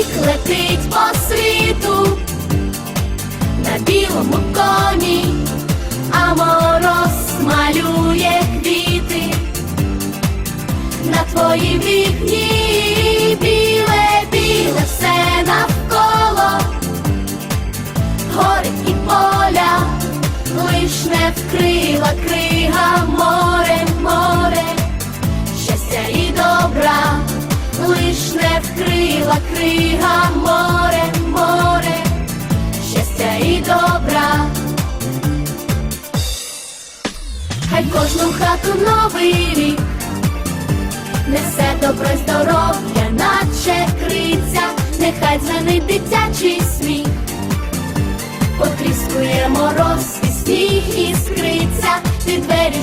рік летить по світу на білому коні, а мороз малює квіти на твоїй вікні, біле, біле все навколо, гори поля, лиш вкрила крига море, море, вкрила крига море, море, щастя і добра. Хай кожну хату новий рік несе добро й здоров'я, наче криця, нехай дзвенить дитячий сміх, потріскує мороз і сніг іскриться, ти двері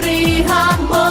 вкрила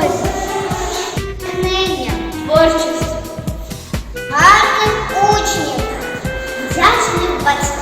хтось. Книги, творчість, гарних учнів, вдячних батьків.